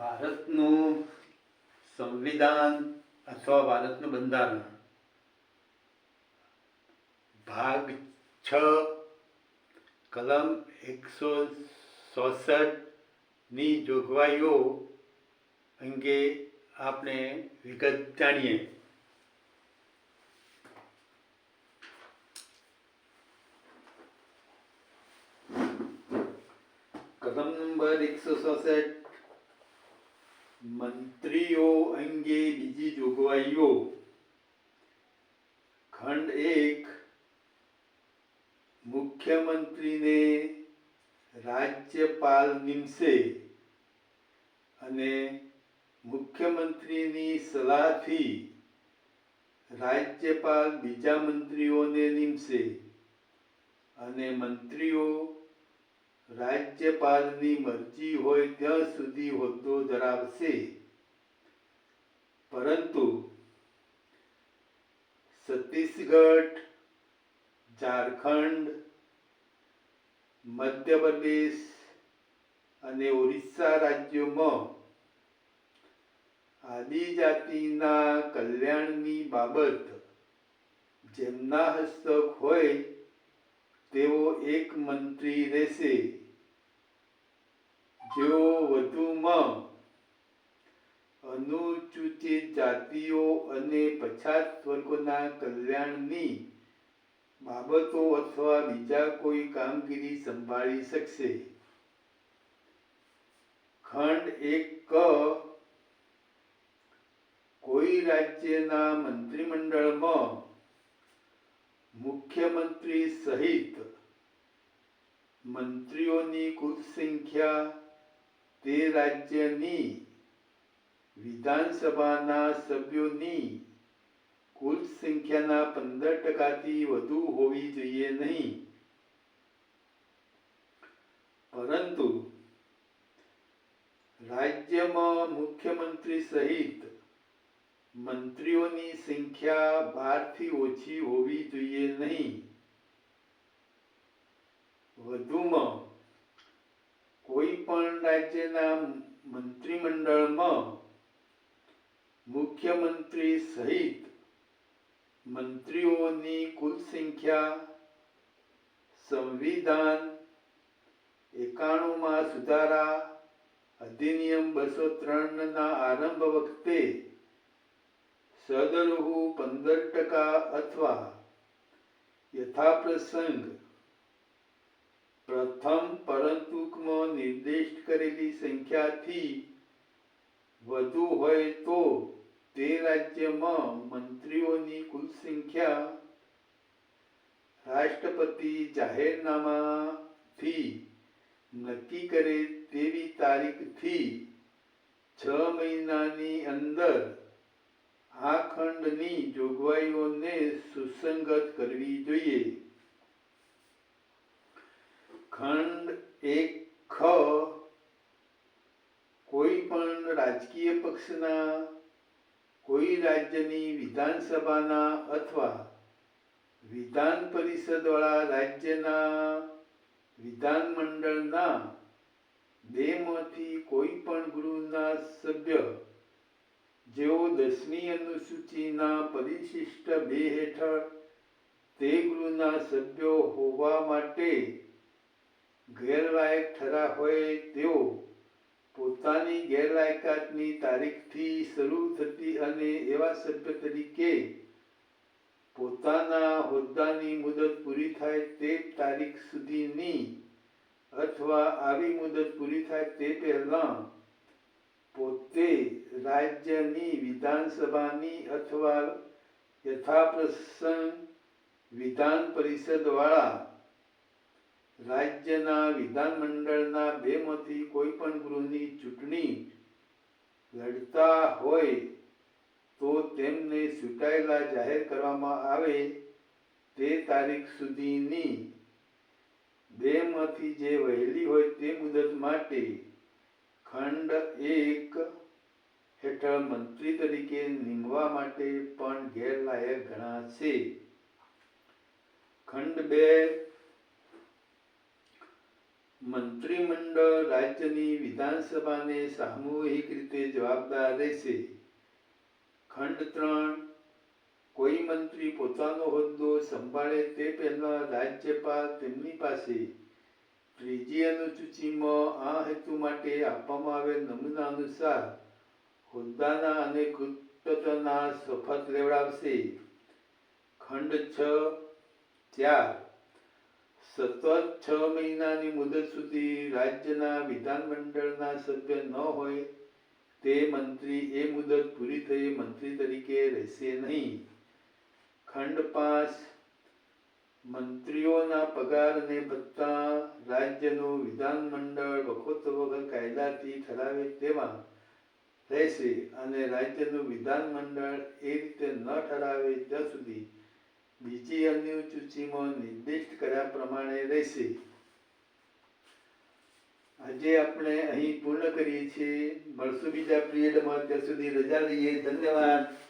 ભારતનું સંવિધાન અથવા ભારતનું બંધારણ. ભાગ છ, કલમ એકસો ચોસઠની જોગવાઈઓ અંગે આપણે વિગત જાણીએ. કલમ નંબર એકસો ચોસઠ મંત્રીઓ અંગે બીજી જોગવાઈઓ. ખંડ એક, મુખ્યમંત્રીને રાજ્યપાલ નિમશે અને મુખ્યમંત્રીની સલાહથી રાજ્યપાલ બીજા મંત્રીઓને નિમશે અને મંત્રીઓ રાજ્યપાલની મરજી હોય ત્યાં સુધી હોદ્દો ધરાવશે. પરંતુ છત્તીસગઢ, ઝારખંડ, મધ્યપ્રદેશ અને ઓરિસ્સા રાજ્યોમાં આદિજાતિના કલ્યાણની બાબત જેમના હસ્તક હોય તેવો એક મંત્રી રહેશે. જેઓ વધુમાં અનુસૂચિત જાતિઓ અને પછાત વર્ગોના કલ્યાણની બાબતો અથવા બીજા કોઈ કામગીરી સંભાળી શકશે. ખંડ એક ક, કોઈ રાજ્યના મંત્રીમંડળમાં મુખ્યમંત્રી સહિત મંત્રીઓની કુલ સંખ્યા તે રાજ્યની વિધાનસભાના સભ્યોની કુલ સંખ્યાના પંદર ટકાથી વધુ હોવી જોઈએ નહીં. પરંતુ રાજ્યમાં મુખ્યમંત્રી સહિત મંત્રીઓની સંખ્યા બારથી ઓછી હોવી જોઈએ નહીં. વધુમાં કોઈ પણ રાજ્યના મંત્રીમંડળમાં મુખ્યમંત્રી સહિત મંત્રીઓની કુલ સંખ્યા સંવિધાન એકાણુંમાં સુધારા અધિનિયમ બસો ત્રણના આરંભ વખતે સદરહુ પંદર ટકા અથવા યથાપ્રસંગ પ્રથમ પરંતુકમાં નિર્દિષ્ટ કરેલી સંખ્યાથી વધુ હોય તો તે રાજ્યમાં મંત્રીઓની કુલ સંખ્યા રાષ્ટ્રપતિ જાહેરનામાથી નક્કી કરે તેવી તારીખથી છ મહિનાની અંદર આ ખંડની જોગવાઈઓને સુસંગત કરવી જોઈએ. ખંડ એક ખ કોઈ પણ રાજકીય પક્ષના, કોઈ રાજ્યની વિધાનસભાના અથવા વિધાન પરિષદવાળા રાજ્યના વિધાનમંડળના બેમાંથી કોઈ પણ ગૃહના સભ્ય, જેઓ દસમી અનુસૂચિના પરિશિષ્ટ બે હેઠળ તે ગૃહના સભ્યો હોવા માટે ગેરલાયક ઠરા હોય તેઓ પોતાની ગેરલાયકાતની તારીખથી શરૂ થતી અને એવા સભ્ય તરીકે પોતાના હોદ્દાની મુદત પૂરી થાય તે તારીખ સુધીની અથવા આવી મુદત પૂરી થાય તે પહેલાં પોતે રાજ્યની વિધાનસભાની અથવા યથાપ્રસંગ વિધાન પરિષદવાળા રાજ્યના વિધાનમંડળના બેમાંથી કોઈ પણ ગૃહની ચૂંટણી લડતા હોય તો તેમને ચૂંટાયેલા જાહેર કરવામાં આવે તે તારીખ સુધીની બેમાંથી જે વહેલી હોય તે મુદત માટે ખંડ એક હેઠળ મંત્રી તરીકે નીમવા માટે પણ ગેરલાયક ગણાશે. ખંડ બે મંત્રીમંડળ રાજ્યની વિધાનસભાને સામૂહિક રીતે જવાબદાર રહેશે. ખંડ ત્રણ, કોઈ મંત્રી પોતાનો હોદ્દો સંભાળે તે પહેલા રાજ્યપાલ તેમની પાસે ત્રીજી અનુસૂચિમાં આ હેતુ માટે આપવામાં આવેલ નમૂના અનુસાર હોદ્દાના અને કૃતજ્ઞતાના શપથ લેવડાવશે. ખંડ છ, ચાર સતત છ મહિનાની મુદત સુધી રાજ્યના વિધાનમંડળના સભ્ય ન હોય તે મંત્રી એ મુદત પૂરી થઈ મંત્રી તરીકે રહેશે નહીં. ખંડ પાંચ. મંત્રીઓના પગાર અને ભત્તા રાજ્યનું વિધાનમંડળ વખત વગર કાયદાથી ઠરાવે તેવા રહેશે અને રાજ્યનું વિધાનમંડળ એ રીતે ન ઠરાવે ત્યાં સુધી બીજી અનુસૂચિમાં નિર્દિષ્ટ કર્યા પ્રમાણે રહેશે. આજે આપણે અહીં પૂર્ણ કરીએ છીએ. મળશું બીજા પીરિયડમાં. ત્યાં સુધી રજા લઈએ. ધન્યવાદ.